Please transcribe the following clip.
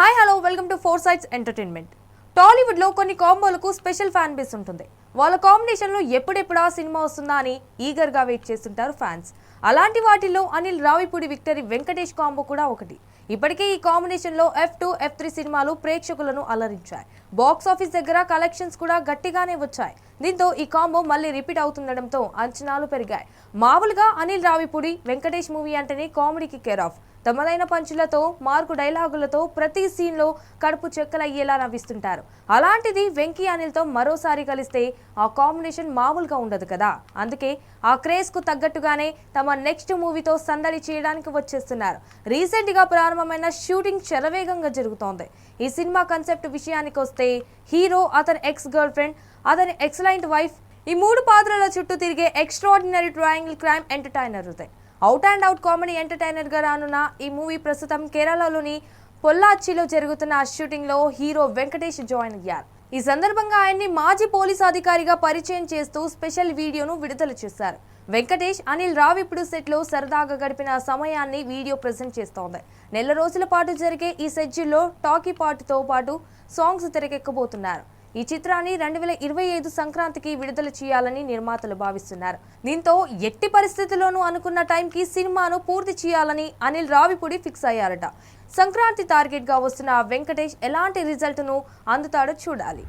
Hi hello welcome to four sites entertainment టాలీవుడ్లో కొన్ని కాంబోలకు special fan base ఉంటుంది. వాళ్ళ కాంబినేషన్లో ఎప్పుడెప్పుడా ఎప్పుడెప్పుడు ఆ సినిమా వస్తుందా అని ఈగర్గా వెయిట్ చేస్తుంటారు ఫ్యాన్స్. అలాంటి వాటిల్లో అనిల్ రావిపూడి విక్టరీ వెంకటేష్ కాంబో కూడా ఒకటి. ఇప్పటికే ఈ కాంబినేషన్లో ఎఫ్ టూ ఎఫ్ త్రీ సినిమాలు ప్రేక్షకులను అలరించాయి. బాక్స్ ఆఫీస్ దగ్గర కలెక్షన్స్ కూడా గట్టిగానే వచ్చాయి. దీంతో ఈ కాంబో మళ్ళీ రిపీట్ అవుతుండడంతో అంచనాలు పెరిగాయి. మామూలుగా అనిల్ రావిపూడి వెంకటేష్ మూవీ అంటేనే కామెడీకి కేర్ ఆఫ్. తమదైన పంచులతో మార్కు డైలాగులతో ప్రతి సీన్లో కడుపు చెక్కలయ్యేలా నవ్విస్తుంటారు. అలాంటిది వెంకీ అనిల్తో మరోసారి కలిస్తే ఆ కాంబినేషన్ మామూలుగా ఉండదు కదా. అందుకే ఆ క్రేజ్కు తగ్గట్టుగానే తమ నెక్స్ట్ మూవీతో సందడి చేయడానికి వచ్చేస్తున్నారు. రీసెంట్గా ప్రారంభమైన షూటింగ్ శరవేగంగా జరుగుతోంది. ఈ సినిమా కన్సెప్ట్ విషయానికి వస్తే హీరో అతని ఎక్స్ గర్ల్ ఫ్రెండ్ అతని ఎక్సలెంట్ వైఫ్ ఈ మూడు పాత్రల చుట్టూ తిరిగే ఎక్స్ట్రాడినరీ ట్రయాంగిల్ క్రైమ్ ఎంటర్టైనర్ అవుతాయి అవుట్ అండ్ అవుట్ కామెడీ ఎంటర్టైనర్గా రానున్న ఈ మూవీ ప్రస్తుతం కేరళలోని పొల్లాచిలో జరుగుతున్న షూటింగ్లో హీరో వెంకటేష్ జాయిన్ అయ్యారు. ఈ సందర్భంగా ఆయన్ని మాజీ పోలీస్ అధికారిగా పరిచయం చేస్తూ స్పెషల్ వీడియోను విడుదల చేశారు. వెంకటేష్ అనిల్ రావిప్పుడు సెట్లో సరదాగా గడిపిన సమయాన్ని వీడియో ప్రజెంట్ చేస్తోంది. నెల రోజుల పాటు జరిగే ఈ సెడ్యూల్లో టాకీ పాటుతో పాటు సాంగ్స్ తెరకెక్కబోతున్నారు. ఈ చిత్రాన్ని రెండు వేల ఇరవై ఐదు సంక్రాంతికి విడుదల చేయాలని నిర్మాతలు భావిస్తున్నారు. దీంతో ఎట్టి పరిస్థితుల్లోనూ అనుకున్న టైంకి సినిమాను పూర్తి చేయాలని అనిల్ రావిపూడి ఫిక్స్ అయ్యారట. సంక్రాంతి టార్గెట్గా వస్తున్న వెంకటేష్ ఎలాంటి రిజల్ట్ను అందుతాడో చూడాలి.